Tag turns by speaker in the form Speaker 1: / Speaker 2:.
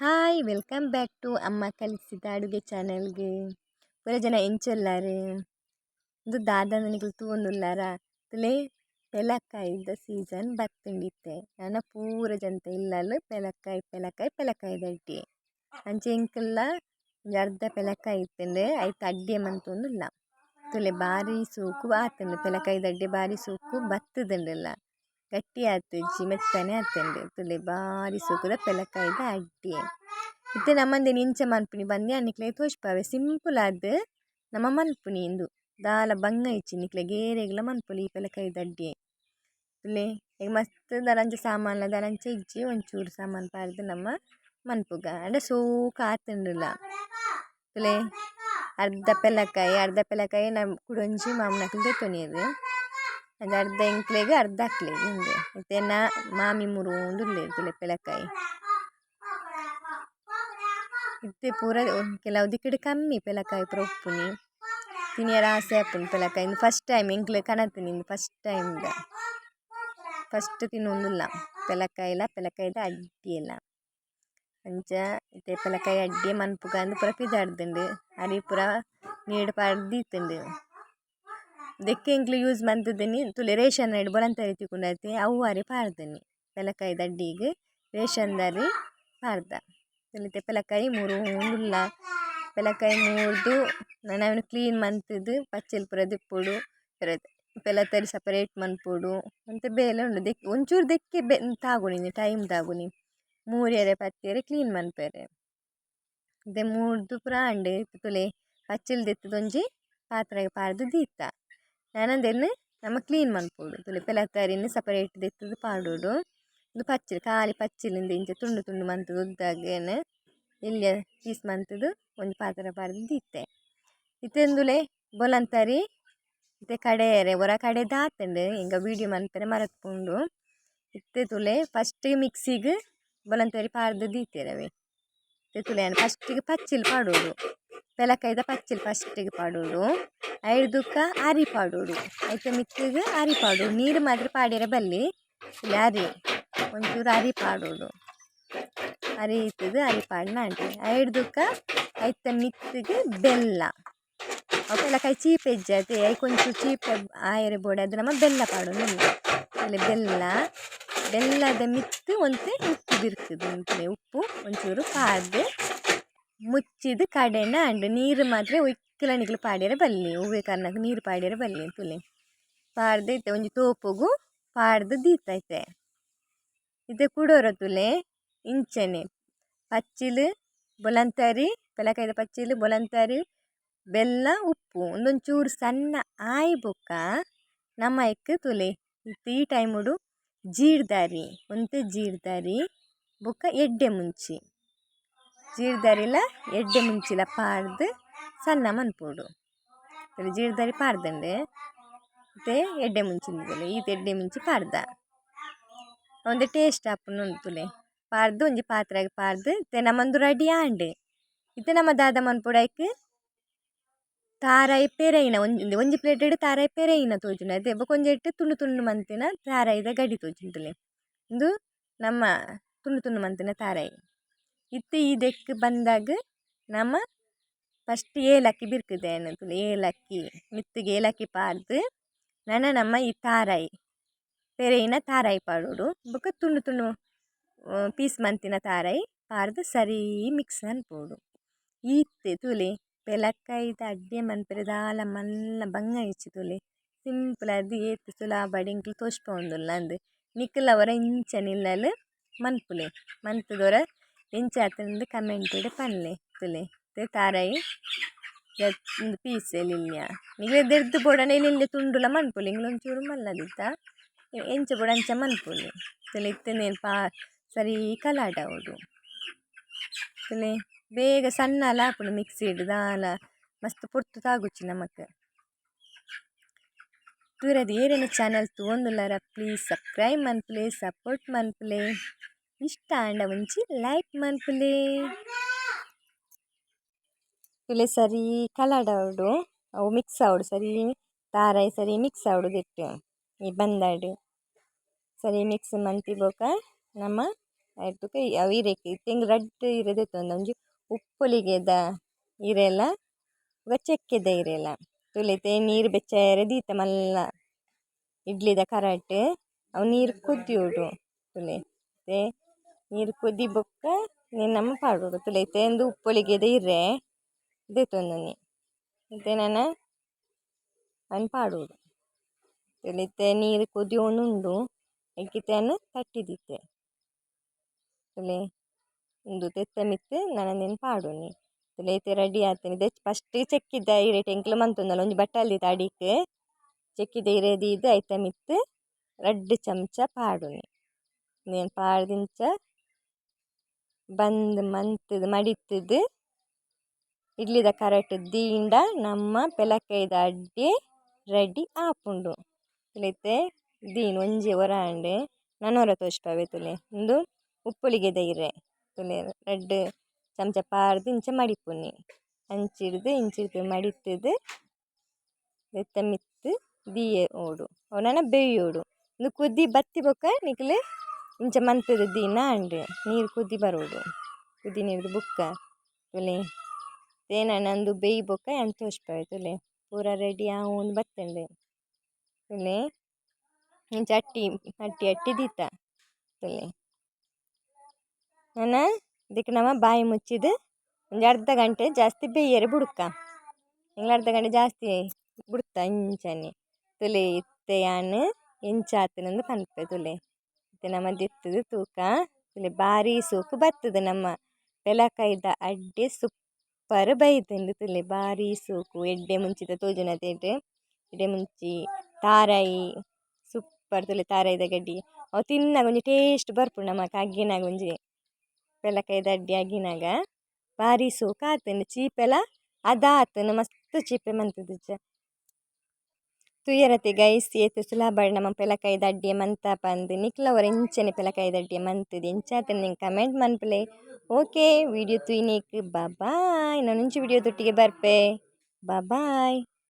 Speaker 1: Hi, welcome back to ಅಮ್ಮ ಕಲಿಸಿದ ಅಡುಗೆ ಚಾನೆಲ್ಗೆ. ಪೂರ ಜನ ಎಂಚೊಲ್ಲಾರು? ಇದು ದಾದನಿಗಳು ತೂವೊಂದುಲ್ಲಾರ ತುಲೆ ಪೆಲಕಾಯಿದ ಸೀಸನ್ ಬತ್ತಿಂಡಿತ್ತೆ ನನ್ನ ಪೂರ ಜನತೆ ಇಲ್ಲಲು ಪೆಲಕಾಯಿ ಪೆಲಕಾಯಿ ಪೆಲಕಾಯಿ ದಟ್ಟಿ ಅಂಚೆ ಇಂಕಲ್ಲ ಒಂಜಿ ಅರ್ಧ ಪೆಲಕಾಯಿ ಇತ್ತಂದ್ರೆ ಐತ ಅಡ್ಡೆ ಮಂತೊಂದುಲ್ಲ ತುಲೆ ಬಾರಿ ಸೂಕು ಆತುಂಡು ಪೆಲಕಾಯಿ ದಡ್ಡೆ ಬಾರಿ ಸೂಕು ಬತ್ತುದುಂಡುಲ್ಲ ಗಟ್ಟಿ ಆತುಜಿ ಮೆತ್ತನೆ ಆತುಂಡು ತುಲೆ ಬಾರಿ ಸೂಕುದ ಪೆಲಕಾಯಿದ ಅಡ್ಡೆ ಇತ್ತೆ ನಮ್ಮಂದೆ ಇಂಚ ಮನ್ಪುನಿ ಬಂದೆ ಅನ್ನಿಕ್ಲೆ ತೋಜ್ಪಾವೆ ಸಿಂಪಲ್ ಆದ್ ನಮ ಮನ್ಪುನಿ ಇಂದು. ದಾಲ ಬಂಗ ಇಜ್ಜಿ ನಿಕ್ಲೆ ಗೇರೆಗ್ಲ ಮನ್ಪುಲಿ ಈ ಪೆಲಕಾಯಿದ ಅಡ್ಡೆ ತುಲೆ ಈಗ ಮಸ್ತ್ ದರಂಜ ಸಾಮಾನ್ಲ ದರಂಜ ಇಜ್ಜಿ ಒಂಚೂರು ಸಾಮಾನ್ ಪಾರ್ದ್ ನಮ ಮನ್ಪುಗ ಆಂಡ ಸೋಕ ಆತುಂಡುಲ ತುಲೆ ಅರ್ಧ ಪೆಲಕಾಯಿ ಅರ್ಧ ಪೆಲಕಾಯಿ ನಮ್ಮ ಕುಡೊಂಜಿ ಮಾಮನಕ್ಲ್ ದೆತ್ತೊನಿಯೆರ್ ಅದು ಅರ್ಧ ಎಂಕ್ಲೆಗ್ ಅರ್ಧ ಅಕ್ಲೆಗ್ ಉಂದು ಇತ್ತೆನ ಮಾಮಿ ಮುರುಂದುಲ್ಲೆರ್ ತುಲೆ ಪೆಲಕಾಯಿ ಇತ್ತೆ ಪೂರ ಕೆಲವು ದಿಕ್ಕುಡು ಕಮ್ಮಿ ಪೆಲಕಾಯಿ ಪೂರ ಉಪ್ಪುನಿ. ತಿನಿಯರೆ ಆಸೆ ಆಪುಂಡು ಪೆಲಕಾಯಿ ಇಂದು ಫಸ್ಟ್ ಟೈಮ್ ಎಂಕ್ಲೆ ಕನತುನಿ ಇಂದು ಫಸ್ಟ್ ಟೈಮ್‌ದ ಫಸ್ಟ್ ತಿನ್ನೊಂದುಲ್ಲ. ಪೆಲಕಾಯಿಲ ಪೆಲಕಾಯಿದ ಅಡ್ಡಿಯೆಲ ಅಂಚ ಇತ್ತೆ ಪೆಲಕಾಯಿ ಅಡ್ಡೆ ಮನ್ಪುಗ ಅಂದ್ ಪೂರ ಪಿದಾಡ್ದುಂಡು ಅರಿ ಪೂರ ನೀಡ್ ಪಾರ್ದ್ ದೀತುಂಡು ದೆಕ್ಕೆ ಎಂಕ್ಲೆ ಯೂಸ್ ಮಂತುದಿನಿ ತುಲೆ ರೇಷನ್ ರ್ಡ್ ಬೊಲಂತ ರೀತಿ ತಿಕ್ಕುಂಡತೆ ಅವು ಅರೆ ಪಾರ್ದೆನಿ. ಪೆಲಕಾಯಿ ದಡ್ಡಿಗ್ ರೇಷನ್ ದರಿ ಪಾರ್ದ. ತುಲೆ ಪೆಲಕಾಯಿ ಮುರುಂದುಲ್ಲ ಪೆಲಕಾಯಿ ಮೂರ್ದು. ಅವನು ಕ್ಲೀನ್ ಮಂತುದು ಪಚ್ಚಲ್ ಪೂರ ಪೆಲ ತರಿ ಸಪರೇಟ್ ಮನ್ಪುಡು. ಅಂತ ಬೇಲೆ ಉಂಡು. ದೆಕ್ ಒಂಚೂರು ದೆಕ್ಕೆ ಬೆ ತಾಗುನಿ ಟೈಮ್ ತಾಗುನಿ ಮೂರೆರೆ ಪತ್ತೆರೆ ಕ್ಲೀನ್ ಮನ್ಪೆರೆ. ದೆ ಮೂರ್ದು ಪೂರ ಅಂಡೆ ತುಲೆ ಪಚ್ಚಲ್ ದಿತ್ತದೊಂಜಿ ಪಾತ್ರೆಗೆ ಪಾರ್ದ್ ದೀತ. ನನಂದೆನ್ ನಮ್ಮ ಕ್ಲೀನ್ ಮನ್ಪೊಡು ತುಲೆ ಪೆಲತರಿನ್ ಸಪರೇಟ್ ದೆತ್ತದು ಪಾಡೊಡು ಉಂದು ಪಚ್ಚಿಲ್ ಕಾಲಿ ಪಚ್ಚಲಿಂದ ಇಂಚೆ ತುಂಡು ತುಂಡು ಮಂತುದು ಉದ್ದಾಗೆನ್ ಇಲ್ಲ್ಯ ಪೀಸ್ ಮಂತದು ಒಂಜಿ ಪಾತ್ರೆ ಪಾರ್ದ್ ದೀತೆ ಇತ್ತೆ ಉಂದುಲೆ ಬೊಲಂತರಿ ಇತ್ತೆ ಕಡೆಯೆರೆ ಒರ ಕಡೆ ಆತುಂಡು ಎಂಕ ವೀಡಿಯೋ ಮನ್ಪರೆ ಮರತ್ಪುಂಡು ಇತ್ತೆ ತುಲೆ ಫಸ್ಟ್ ಮಿಕ್ಸಿಗ್ ಬೊಲಂತರಿ ಪಾರ್ದ್ ದೀತೆರ್ ಅವೆ ಇತ್ತೆ ತುಲೆ ಫಸ್ಟಿಗ್ ಪಚ್ಚಲ್ ಪಾಡೊಡು ಪೆಲಕಾಯಿದ ಪಚ್ಚಲ್ ಫಸ್ಟಿಗ್ ಪಾಡೊಡು ఐదుక ಅರಿ ಪಾಡೊಡು ಐತ ಮಿತ್ತುಗ್ ಅರಿ ಪಾಡೊಡು ನೀರು ಮಾತ್ರ ಪಾಡಿರ ಬಲ್ಲಿ? ಇಲ್ಲೆ ಅರಿ ಒಂಚೂರು ಅರಿ ಆರಿ ಅರಿ ಆರಿ ಅರಿ ಪಾಡ್ನ ಆಂಡೆ ಐರ್ದುಕ್ಕ ಐತ ಮಿತ್ತುಗ್ ಬೆಲ್ಲ. ಅವು ಕೈ ಚೀಪ್ ಎಜ್ಜಾತೆ ಐಕ್ ಒಂಚೂರು ಚೀಪ್ ಬೋಡ ಬೋಡಾದ್ ನಮ ಬೆಲ್ಲ ಪಾಡು ತುಲೆ ಬೆಲ್ಲ. ಬೆಲ್ಲದ ಮಿತ್ತು ಒಂತೆ ಉಪ್ಪು ಬಿರ್ತದೆ ಉಪ್ಪು ಒಂಚೂರು ಪಾರ್ದ್ ಮುಚ್ಚಿದ್ ಕಡೆನ ಆಂಡ್ ನೀರು ಮಾತ್ರ ಒಯ್ಕಿಲ ನಿಕ್ಲ್ ಪಾಡ್ಯರೆ ಬಲ್ಲಿ ಹೂವೆ ಕಾರ್ನಗ್ ನೀರ್ ಪಾಡ್ಯರ ಬಲ್ಲಿ ತುಲೆ ಪಾಡ್ದೈತೆ, ಒಂಜಿ ತೋಪುಗು ಪಾಡ್ದು ದೀತ ಐತೆ ಇತ್ತೆ ಕುಡೊರ ತುಲೆ ಇಂಚನೆ. ಪಚ್ಚಿಲ್, ಬೊಲಂತರಿ ಬೆಲಕಾಯ್ದ ಪಚ್ಚಿಲು, ಬೊಲಂತರಿ, ಬೆಲ್ಲ, ಉಪ್ಪು ಉಂದೊಂಚೂರು ಸಣ್ಣ ಆಯಿ ಬೊಕ್ಕ ನಮ್ಮ ನಮಕ್ ತುಲೆ. ಈ ಟೈಮುಡು ಜೀರ್ದಾರಿ, ಒಂತೆ ಜೀರ್ದಾರಿ ಬೊಕ್ಕ ಎಡ್ಡೆ ಮುಂಚಿ. ಜೀರ್ದಾರಿಲ ಎಡ್ಡೆ ಮುಂಚಿಲ ಪಾರ್ದ್ ಸಣ್ಣ ಮನ್ಪೊಡು. ಜೀರ್ದಾರಿ ಪಾರ್ದುಂಡೆ ಇತ್ತೆ ಎಡ್ಡೆ ಮುಂಚಿಂದು ತುಲೆ ಈತ್ ಎಡ್ಡೆ ಮುಂಚಿ ಪಾರ್ದ. ಒಂದು ಟೇಸ್ಟ್ ಆಪುಂಡು ಉಂದು ಪಾರ್ದು ಒಂಜಿ ಪಾತ್ರೆಗ್ ಪಾರ್ದು ತೆ ನಮಂದು ರೆಡಿ ಆಂಡೆ. ಇತ್ತೆ ನಮ ದಾದ ಮನ್ಪೊಡು ಐಕ್ ತಾರಾಯಿ ಪೆರೈನ, ಒಂಜಿ ಒಂಜಿ ಪ್ಲೇಟೆಡ್ ತಾರಾಯಿ ಪೆರೈನ ಅದೇ ಐತೆ ಇಟ್ಟು ತುಂಡು ತುಂಡು ಮಂತಿನ ತಾರಾಯಿದ ಗಡಿ ತೋಜುಂಡುಲ್ಲೆ ಉಂದು ನಮ್ಮ ತುಂಡು ತುಂಡು ಮಂತಿನ ತಾರಾಯಿ. ಇತ್ತೆ ಈ ದೆಕ್ ಬಂದಾಗ ನಮ ಫಸ್ಟ್ ಏಲಕ್ಕಿ ಬಿರ್ಕುದೆನ್ ತುಲೆ ಏಲಕ್ಕಿ, ಮಿತ್ತುಗ್ ಏಲಕ್ಕಿ ಪಾರ್ದ್ ನನ ನಮ ಈ ತಾರಾಯಿ ಪೆರೈನ ತಾರಾಯಿ ಪಾಡೊಡು ಬೊಕ ತುಂಡು ತುಂಡು ಪೀಸ್ ಮಂತಿನ ತಾರಾಯಿ ಪಾರ್ದ್ ಸರಿ ಮಿಕ್ಸ್ ಮನ್ಪೊಡು ಈತ್ತೆ ತುಲೆ ಪೆಲಕಾಯಿದ ಅಡ್ಡೆ ಮನ್ಪೆರೆ ದಾಲ ಮಲ್ಲ ಬಂಗ ಇಜ್ಜಿ ತುಲೆ ಸಿಂಪಲ್ ಅದು ಏತ್ ಸುಲಾಬಡ್ ಎಂಕ್ಲೆ ತೋಜ್ಪಾವೊಂದುಲ್ಲ ಅಂದ್ ನಿಕುಲ ಅವರ ಇಂಚನೆ ಇಲ್ಲಲ್ ಮನ್ಪುಲೆ, ಮಂತುದೊರ ಎಂಚ ಆತುಂಡು ಕಮೆಂಟ್ಡ್ ಪನ್ಲೆ ತುಲೆ ಇತ್ತೆ ತಾರಾಯಿ ಉಂದು ಪೀಸ್ ಎಲಿಲ್ಯ ನಿಕ್ಲೆ ದೆರ್ದ್ ಬೋಡಾಂಡ ಎಲಿಲ್ಯ ತುಂಡುಲ ಮನ್ಪೊಲಿ ಇಂಗ್ಲೊಂಚೂರು ಒಂಚೂರು ಮಲ್ಲ ದಿತ್ತ ಎಂಚ ಬೋಡ ಅಂಚ ಮನ್ಪೊಲಿ ತುಲೆ ಇತ್ತೆನೆ ಪಾ ಸರಿ ಕಲಾಟ ಆವೊಡು ತುಲೆ ಬೇಗ ಸಣ್ಣಲ ಆಪುಂಡು ಮಿಕ್ಸಿಡ್ ದಾಲ ಮಸ್ತ್ ಪೊರ್ತು ತಾಗುಜಿ ನಮಕ್ ತೂವೆರೆ ಏರೆನ ಚಾನಲ್ ತೂವೊಂದುಲ್ಲೆರ ಪ್ಲೀಸ್ ಸಬ್ಸ್ಕ್ರೈಬ್ ಮನ್ಪುಲೆ ಸಪೋರ್ಟ್ ಮನ್ಪುಲೆ ಇಷ್ಟ ಆಂಡ ಒಂಜಿ ಲೈಕ್ ಮನ್ಪುಲೆ ತುಲೆ ಸರಿ ಅವಡು ಅವು ಮಿಕ್ಸ್ ಆವಡು ಸರಿ ತಾರಾಯಿ ಸರಿ ಮಿಕ್ಸ್ ಆವೊಡು ದೆಟ್ಟು ಈ ಬಂದಾಡು. ಸರಿ ಮಿಕ್ಸ್ ಮಂತಿ ಬೋಕ ನಮ್ಮ ಅದಕ್ಕೆ ಅವು ಇರೆಕ್ ತೆಂಗ್ ರಡ್ಡ್ ಒಂದು ಒಂಜಿ ಉಪ್ಪುಲಿಗೆದ ಇರೆಲ್ಲ ಚೆಕ್ಕೆದ ಇರೆಲ್ಲ. ತುಲೆತೆ ನೀರು ಬೆಚ್ಚರೆ ದೀತ ಮಲ್ಲ ಇಡ್ಲಿದ ಕರಟ್, ಅವು ನೀರು ಕುದ್ದಿ ತುಲೆ ನೀರು ಕುದಿ ಬೊಕ್ಕ ನೀನು ನಮ ಪಾಡೋರು ತುಲೆ ಎಂದು ಉಂದು ಉಪ್ಪೊಲಿಗೆದ ಇರ್ರೆ. ಇದೆ ಇತ್ತೆ ನನ ಅನ್ ಪಾಡೊಡು ತುಲೈತೆ ನೀರು ಕುದಿಯೋಂದುಂಡು ಅಕ್ಕಿತೆ ತಟ್ಟಿ ದೀತೆ ತುಲೆ ಇಂದು ತೆತ್ತ ಮಿತ್ತ್ ನನನೆನ್ ಪಾಡೊನಿ ಪಾಡೋನಿ ತುಲೈತೆ ರೆಡಿ ಆತೇನೆ. ಇತ್ತೆ ಫಸ್ಟ್ ಚೆಕ್ಕಿದ್ದ ಇರೆ ಟೆಂಕ್ಲು ಮಂತೊಂದಲ್ಲ ಒಂಜಿ ಬಟ್ಟಲ್ಲಿ ತಾಡಿಕ್ಕೆ. ಚೆಕ್ಕಿದ ಇರೆ ದೀದ್ ಐತ ಮಿತ್ತ್ ರಡ್ಡ್ ಚಮಚ ಪಾಡೋನಿ ನೀನು ಪಾಡ್ದಿಂಚ ಬಂದ್ ಮಂತುದು, ಮಡಿತುದು, ಇಡ್ಲಿದ ಕರೆಟ್ ದೀಂಡ ನಮ್ಮ ಪೆಲಕೈದ ಅಡ್ಡೆ, ರೆಡಿ ಆಪುಂಡು. ಇಲ್ಲೈತೆ ದೀನ್, ಒಂಜಿ ಒರಾಂಡೆ ನನೋರ ತೋಜ್ಪಾವೆ ತುಲೆ. ಉಂದು ಉಪ್ಪುಳಿಗೆ ದೈರೆ ತುಲೆ. ರಡ್ಡ್ ಚಮಚ ಪಾರ್ದು, ಇಂಚ ಮಡಿಪುನಿ ಹಂಚಿಡ್ದು ಇಂಚಿಡ್ದು, ಮಡಿತುದು ದೆತ್ತ ಮಿತ್ತು, ದೀಯೆ ಓಡು. ಅವನ ಬೇಯೋಡು ಉಂದು ಕುದಿ ಬತ್ತಿ ಬೊಕ ನಿಕುಲು ಇಂಚ ಮಂತದ ದಿನ ಆಂಡ್ ನೀರು ಕುದಿ ಬರೋದು ಕುದಿ ನೀರ್ದ್ ಬುಕ್ಕ. ತುಲೆ ತೇನ ನಂದು ಬೇಯಿ ಬೊಕ ಅಂಚ ತೋಜ್ಪಾವೆ ತುಲೆ ಪೂರ ರೆಡಿ ಆವೊಂದು ಬತ್ತಂಡೆ ತುಲೆ ಇಂಚ ಅಟ್ಟಿ ಅಟ್ಟಿ ಅಟ್ಟಿ ದೀತ ತುಲೆ ನಾನು ಇದಕ್ಕೆ ನಮ ಬಾಯಿ ಮುಚ್ಚಿದ್ ಒಂಜಿ ಅರ್ಧ ಗಂಟೆ ಜಾಸ್ತಿ ಬೇಯರೆ ಬುಡ್ಕ ಎಂಗ್ಲ ಅರ್ಧ ಗಂಟೆ ಜಾಸ್ತಿ ಬುಡ್ತ ಇಂಚನೆ ತುಲೆ ಇತ್ತೆ ಯಾನ್ ಆತುಂಡು ಪನ್ಪೆ ತುಲೆ ಇತ್ತೆ ನಮ್ಮ ದಿತ್ತದ ತೂಕ. ಇಲ್ಲಿ ಬಾರಿ ಸೂಕು ಬರ್ತದೆ ನಮ್ಮ ಪೆಲಕೈದ ಅಡ್ಡೆ ಸೂಪರ್ ಬೈದ್ಂಡ್ ತುಲೆ ಬಾರಿ ಸೂಕು. ಎಡ್ಡೆ ಮುಂಚಿದ ತೋಜುನದೆರ್ ಎಡ್ಡೆ ಮುಂಚಿ ತಾರಾಯಿ ಸೂಪರ್ ತುಲೆ ತಾರಾಯಿದ ಗಡ್ಡಿ. ಅವು ತಿನ್ನಾಗ ಒಂಜಿ ಟೇಸ್ಟ್ ಬರ್ಪುಂಡು ನಮಗೆ ಅಗ್ಗಿನಾಗ ಒಂಜಿ ಪೆಲಕೈದ ಅಡ್ಡೆ ಅಗ್ಗಿನಾಗ. ಬಾರಿ ಸೂಕು ಆತುಂಡು ಚೀಪೆಲ ಅದ ಆತುಂಡು ಮಸ್ತ್ ಚೀಪೆ ಮಂತುದುಜ ತೂಯರತೆ ಗೈಸಿ ಏತ್ ಸುಲಭಡ್ ನಮ್ಮ ಪೆಲಕಾಯಿ ದಡ್ಡಿಯ ಮಂತ ಪಂದು ನಿಕ್ಲವರ ಇಂಚನೆ ಪೆಲಕಾಯಿ ದಡ್ಡಿಯ ಮಂತುದು ಇಂಚಾತನ ನಿಂಗೆ ಕಮೆಂಟ್ ಮನ್ಪಲೆ ಓಕೆ ವಿಡಿಯೋ ತುಯ್ನೇಕ್ ಬಾಯ್ ನಾನು ಇಂಚು ವಿಡಿಯೋ ತೊಟ್ಟಿಗೆ ಬರ್ಪೆ ಬಾಯ್